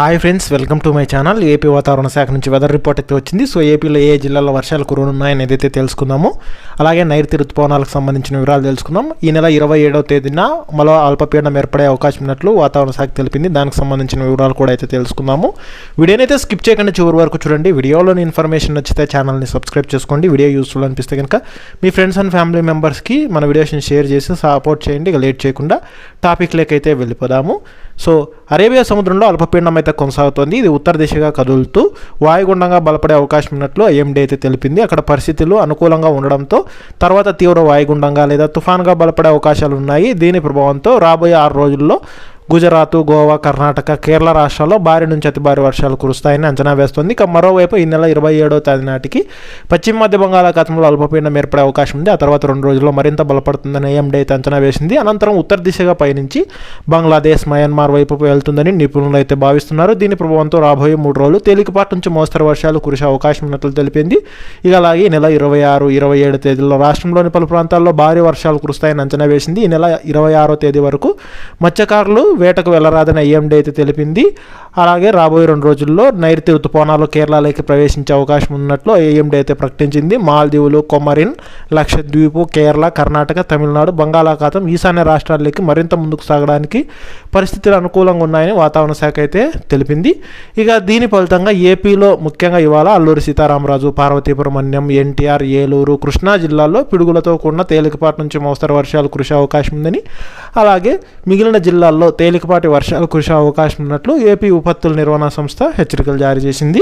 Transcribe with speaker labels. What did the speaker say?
Speaker 1: Hi friends welcome to my channel AP వాతావరణ శాఖ నుంచి వెదర్ రిపోర్ట్ అయితే వచ్చింది. సో ఏపీలో ఏ జిల్లాలో వర్షాలు కురనున్నాయని ఏదైతే తెలుసుకుందాము అలాగే నైరుతి ఋతుపవనాలకు సంబంధించిన వివరాలు తెలుసుకుందాం. ఈ నెల ఇరవై ఏడవ తేదీన మరో అల్పపీడనం ఏర్పడే అవకాశం ఉన్నట్లు వాతావరణ శాఖ తెలిపింది. దానికి సంబంధించిన వివరాలు కూడా అయితే తెలుసుకుందాము. వీడియోని అయితే స్కిప్ చేయకుండా చివరి వరకు చూడండి. వీడియోలోని ఇన్ఫర్మేషన్ నచ్చితే ఛానల్ని సబ్స్క్రైబ్ చేసుకోండి. వీడియో యూస్ఫుల్ అనిపిస్తే కనుక మీ ఫ్రెండ్స్ అండ్ ఫ్యామిలీ మెంబర్స్కి మన వీడియోస్ని షేర్ చేసి సపోర్ట్ చేయండి. ఇక లేట్ చేయకుండా టాపిక్ అయితే వెళ్ళిపోదాము. సో అరేబియా సముద్రంలో అల్పపీడనం అయితే కొనసాగుతోంది. ఇది ఉత్తర దిశగా కదులుతూ వాయుగుండంగా బలపడే అవకాశం ఉన్నట్లు ఐఎండీ అయితే తెలిపింది. అక్కడ పరిస్థితులు అనుకూలంగా ఉండడంతో తర్వాత తీవ్ర వాయుగుండంగా లేదా తుఫాన్గా బలపడే అవకాశాలు ఉన్నాయి. దీని ప్రభావంతో రాబోయే ఆరు రోజుల్లో గుజరాత్ గోవా కర్ణాటక కేరళ రాష్ట్రాల్లో భారీ నుంచి అతి భారీ వర్షాలు కురుస్తాయని అంచనా వేస్తోంది. ఇక మరోవైపు ఈ నెల ఇరవై ఏడవ తేదీ నాటికి పశ్చిమ మధ్య బంగాళాఖాతంలో అల్పపీడనం ఏర్పడే అవకాశం ఉంది. ఆ తర్వాత రెండు రోజుల్లో మరింత బలపడుతుందని ఏఎండే అయితే అంచనా వేసింది. అనంతరం ఉత్తర దిశగా పయనించి బంగ్లాదేశ్ మయన్మార్ వైపు వెళ్తుందని నిపుణులు అయితే భావిస్తున్నారు. దీని ప్రభావంతో రాబోయే మూడు రోజులు తేలికపాటి నుంచి మోస్తరు వర్షాలు కురిసే అవకాశం ఉన్నట్లు తెలిపింది. ఇక అలాగే ఈ నెల ఇరవై ఆరు ఇరవై ఏడు తేదీల్లో రాష్ట్రంలోని పలు ప్రాంతాల్లో భారీ వర్షాలు కురుస్తాయని అంచనా వేసింది. ఈ నెల ఇరవై ఆరో తేదీ వరకు మత్స్యకారులు వేటకు వెళ్ళరాదని ఐఎండీ అయితే తెలిపింది. అలాగే రాబోయే రెండు రోజుల్లో నైరుతి ఋతుపవనాలు కేరళలోకి ప్రవేశించే అవకాశం ఉన్నట్లు ఐఎండీ అయితే ప్రకటించింది. మాల్దీవులు కొమరిన్ లక్షద్వీపు కేరళ కర్ణాటక తమిళనాడు బంగాళాఖాతం ఈశాన్య రాష్ట్రాల్లోకి మరింత ముందుకు సాగడానికి పరిస్థితులు అనుకూలంగా ఉన్నాయని వాతావరణ శాఖ అయితే తెలిపింది. ఇక దీని ఫలితంగా ఏపీలో ముఖ్యంగా ఇవాళ అల్లూరి సీతారామరాజు పార్వతీపురం అన్యం ఎన్టీఆర్ ఏలూరు కృష్ణా జిల్లాల్లో పిడుగులతో కూడిన తేలికపాటి నుంచి మోస్తరు వర్షాలు కురిసే అవకాశం ఉందని అలాగే మిగిలిన జిల్లాల్లో తేలికపాటి వర్షాలు కురిసే అవకాశం ఉన్నట్లు ఏపీ విపత్తుల నిర్వహణ సంస్థ హెచ్చరికలు జారీ చేసింది.